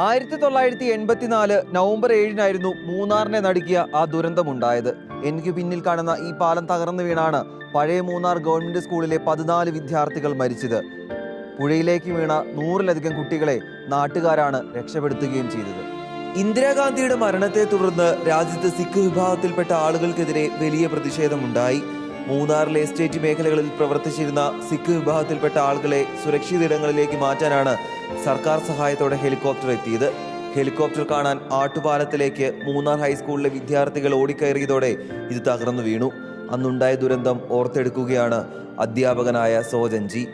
ആയിരത്തി തൊള്ളായിരത്തി എൺപത്തിനാല് നവംബർ ഏഴിനായിരുന്നു മൂന്നാറിനെ നടുക്കിയ ആ ദുരന്തമുണ്ടായത്. എനിക്ക് പിന്നിൽ കാണുന്ന ഈ പാലം തകർന്നു വീണാണ് പഴയ മൂന്നാർ ഗവൺമെന്റ് സ്കൂളിലെ പതിനാല് വിദ്യാർത്ഥികൾ മരിച്ചത്. പുഴയിലേക്ക് വീണ നൂറിലധികം കുട്ടികളെ നാട്ടുകാരാണ് രക്ഷപ്പെടുത്തുകയും ചെയ്തത്. ഇന്ദിരാഗാന്ധിയുടെ മരണത്തെ തുടർന്ന് രാജ്യത്ത് സിഖ് വിഭാഗത്തിൽപ്പെട്ട ആളുകൾക്കെതിരെ വലിയ പ്രതിഷേധമുണ്ടായി. മൂന്നാറിലെ എസ്റ്റേറ്റ് മേഖലകളിൽ പ്രവർത്തിച്ചിരുന്ന സിഖ് വിഭാഗത്തിൽപ്പെട്ട ആളുകളെ സുരക്ഷിത ഇടങ്ങളിലേക്ക് മാറ്റാനാണ് സർക്കാർ സഹായത്തോടെ ഹെലികോപ്റ്റർ എത്തിയത്. ഹെലികോപ്റ്റർ കാണാൻ ആട്ടുപാലത്തിലേക്ക് മൂന്നാർ ഹൈസ്കൂളിലെ വിദ്യാർത്ഥികൾ ഓടിക്കയറിയതോടെ ഇത് തകർന്നു വീണു. അന്നുണ്ടായ ദുരന്തം ഓർത്തെടുക്കുകയാണ് അധ്യാപകനായ സോജൻജി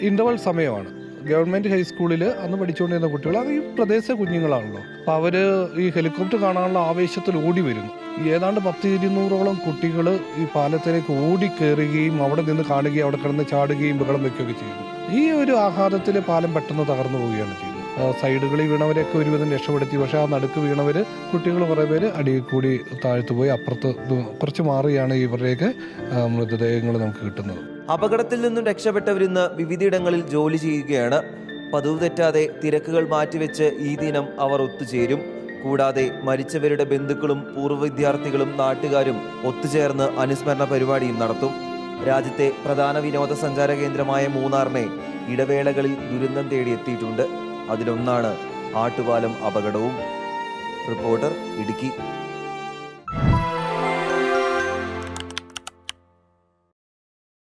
ഇന്റർവൽ സമയമാണ്. ഗവൺമെന്റ് ഹൈസ്കൂളിൽ അന്ന് പഠിച്ചുകൊണ്ടിരുന്ന കുട്ടികൾ അത് ഈ പ്രദേശ കുഞ്ഞുങ്ങളാണല്ലോ. അപ്പോൾ അവർ ഈ ഹെലികോപ്റ്റർ കാണാനുള്ള ആവേശത്തിൽ ഓടി വരുന്നു. ഏതാണ്ട് പത്ത് ഇരുന്നൂറോളം കുട്ടികൾ ഈ പാലത്തിലേക്ക് ഓടി കയറുകയും അവിടെ നിന്ന് കാണുകയും അവിടെ കിടന്ന് ചാടുകയും ബഹളം വയ്ക്കുകയൊക്കെ ചെയ്യുന്നു. ഈ ഒരു ആഘാതത്തിൽ പാലം പെട്ടെന്ന് തകർന്നു പോവുകയാണ് ആ, സൈഡുകളിൽ വീണവരെയൊക്കെ ഒരുവിധം രക്ഷപ്പെടുത്തി. പക്ഷേ ആ നടുക്ക് വീണവർ കുട്ടികൾ കുറേ പേര് അടിയിൽ കൂടി താഴ്ത്തു പോയി. അപ്പുറത്ത് കുറച്ച് മാറിയാണ് ഇവരുടെയൊക്കെ മൃതദേഹങ്ങൾ നമുക്ക് കിട്ടുന്നത്. അപകടത്തിൽ നിന്നും രക്ഷപ്പെട്ടവരിന്ന് വിവിധയിടങ്ങളിൽ ജോലി ചെയ്യുകയാണ്. പതിവ് തെറ്റാതെ തിരക്കുകൾ മാറ്റിവെച്ച് ഈ ദിനം അവർ ഒത്തുചേരും. കൂടാതെ മരിച്ചവരുടെ ബന്ധുക്കളും പൂർവ വിദ്യാർത്ഥികളും നാട്ടുകാരും ഒത്തുചേർന്ന് അനുസ്മരണ പരിപാടിയും നടത്തും. രാജ്യത്തെ പ്രധാന വിനോദസഞ്ചാര കേന്ദ്രമായ മൂന്നാറിനെ ഇടവേളകളിൽ ദുരന്തം തേടി എത്തിയിട്ടുണ്ട് അതിലൊന്നാണ് ആട്ടുപാലം അപകടവും. റിപ്പോർട്ടർ ഇടുക്കി.